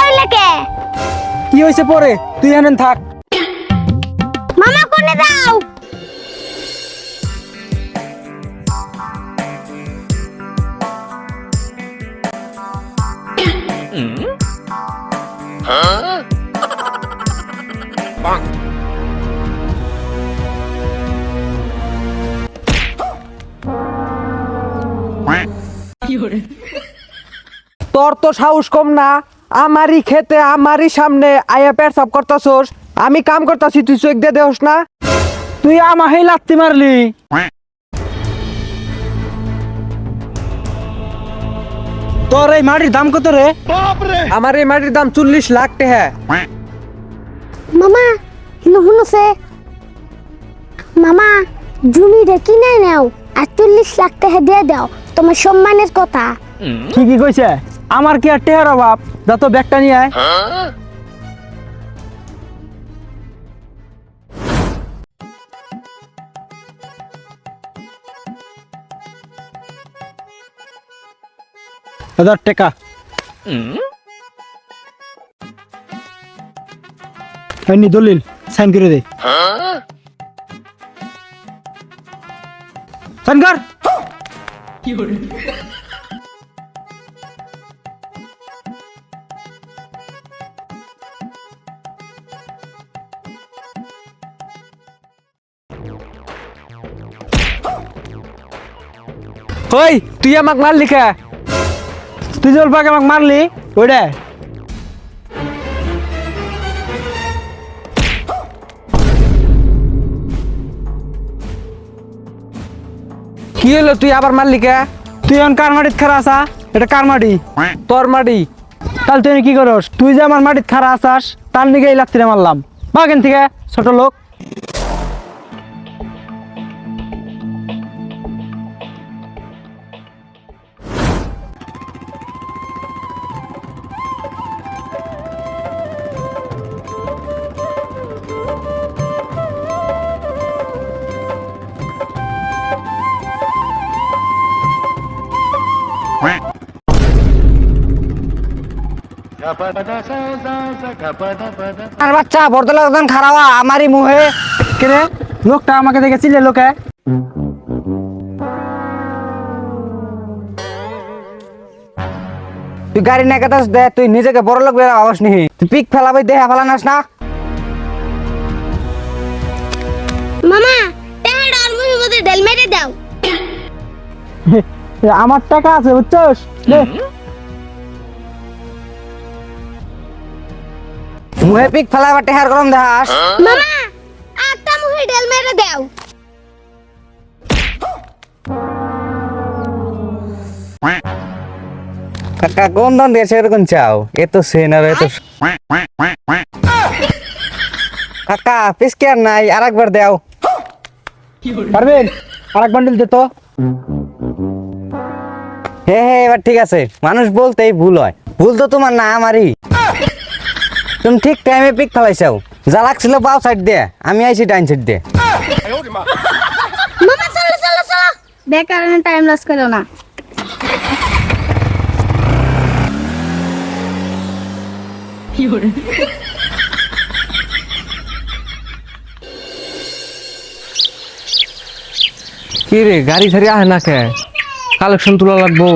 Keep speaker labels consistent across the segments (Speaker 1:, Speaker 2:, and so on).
Speaker 1: হইলে কে
Speaker 2: কি হয়েছে পরে? তুই এনেন থাক।
Speaker 1: মামা কোনে দাও
Speaker 2: তোর তো সাহস কম না। আমারই খেতে আমারই সামনে আয়া পেট সাপ করতাছস। আমি কাম করতাছি তুই চোখ দিয়ে দেহস না? তুই আমাকেই লাত্তি মারলি। তোর এই মাটির দাম কত রে? আমার এই মাটির দাম চল্লিশ লাখ টাকা
Speaker 1: মামা হিনু হুনুছে মামা জমিটা কিনে নাও আর চল্লিশ লাখ টাকা দিয়ে দাও তোমার সম্মানের কথা।
Speaker 2: ঠিকই কইছে। আমার কি আর টেহার অভাব? যত ব্যাগটা নিয়ে আয়। হাজার টাকা। হয়নি দলিল সাইন করে দে। সাইন কর? ওই, তুই আমাকে মারলি কে? তুই যে পাকে আমাকে মারলি ওইটা কি হলো তুই আবার মারলি কে? তুই এখন কার মাটিত খারা আসা এটা কার মাটি? তোর মাটি। তাহলে তুই কি করস? তুই যে আমার মাটিত খারা আসাস তার নিকে এই লাত্তিরে মারলাম। বাগেন থেকে, ছোট লোক। আর বাচ্চা বর্দলা দান খারাওয়া আমারই মুহে। কেরে? লোকটা আমাকে দেখে চিলে লোকে? তুই গাড়ি না কেতাস দে তুই নিজেকে বড় লোক বেড়া ভাবাস নি। তুই পিক ফেলাবি দেহা ফেলানাস না।
Speaker 1: মামা টাকাটা আর মুহির মধ্যে ঢেল মেরে দাও।
Speaker 2: আমার টাকা আছে বুঝছস? মুহে পিক ফেলাবার টেহার গরম দেহাস
Speaker 1: মামা আটটা মুহি ঢেল মেরে দাও।
Speaker 2: কাকা কোন দান দিয়েছে এরকম চাও? এ তো সেন আর এ তো কাকা পিসকে আর নাই? আর একবার দেও। পারবেন? আর এক বান্ডিল এবার ঠিক আছে। মানুষ বলতেই ভুল হয়। ভুল তো তোমার না আমারই। তুমি ঠিক টাইমে পিক ফেলাইছাও। যা লাগছিল বাও সাইড দিয়ে। আমি আইছি ডাইন সাইড দিয়ে।
Speaker 1: মামা চলো চলো চলো। বেকার টাইম লস করো না।
Speaker 2: কি রে গাড়ি ছাড়ি আহে না কে? কালেকশন তোলা লাগবো।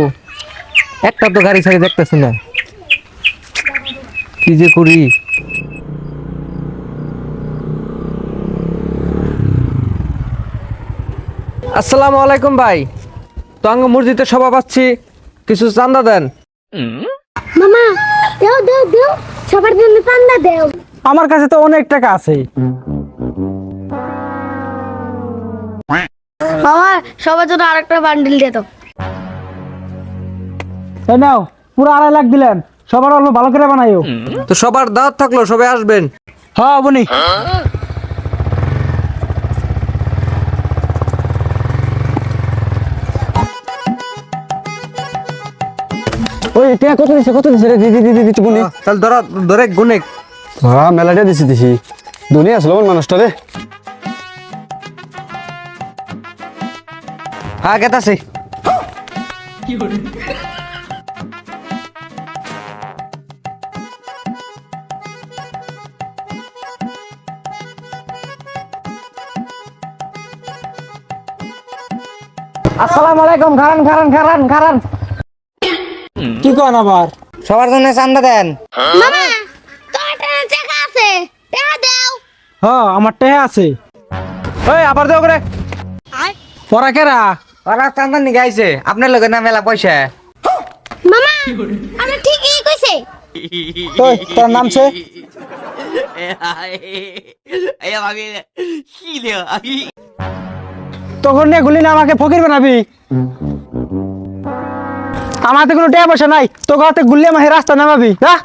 Speaker 2: একটা তো গাড়ি ছাড়ি দেখতেছি না। কি যে করি? আসসালামু আলাইকুম ভাই। তো আঙ্গ মসজিদে সভা পাচ্ছি কিছু চান্দা দেন।
Speaker 1: মামা দেও দেও দেও সবার জন্য চান্দা দেও।
Speaker 2: আমার কাছে তো অনেক টাকা আছে।
Speaker 1: মামা সবার জন্য আরেকটা বান্ডিল দিয়ে দাও।
Speaker 2: এই নাও পুরো আড়াই লাখ দিলেন। সবার অল্প ভালো করে বানাইও। তো সবার দাওয়াত থাকল সবাই আসবেন। হ্যাঁ বনি টিয়া কত দিছে কত দিছে দি দি দি দি গুনে তাহলে ধরা ধরে গুনে।
Speaker 3: ধরা মেলাটা দিছি দিছি। দুনিয়া আসলো মানুষটা রে।
Speaker 2: হ্যাঁ কেতাছি কি হল Assalamualaikum, karan, karan, karan, karan. কি কন আবার?
Speaker 4: সবার জন্য চান্দা দেন।
Speaker 1: মামা তোমার টাকা আছে। টাকা দাও।
Speaker 2: হ আমার টেহে আছে। ওই আবার দেও করে। পড়া কেরা?
Speaker 4: ওরা চান্দা নিয়ে গাইছে আপনার লোকের না মেলা পয়সা।
Speaker 1: মামা আমি ঠিকই কইছে।
Speaker 2: ওই তোর নামছে তখন নিয়ে গুলি না আমাকে ফকির বানাবি? আমার তো কোনো টাকা পয়সা নাই তোকে হাতে গুললে মাহে রাস্তা নামাবি হ্যাঁ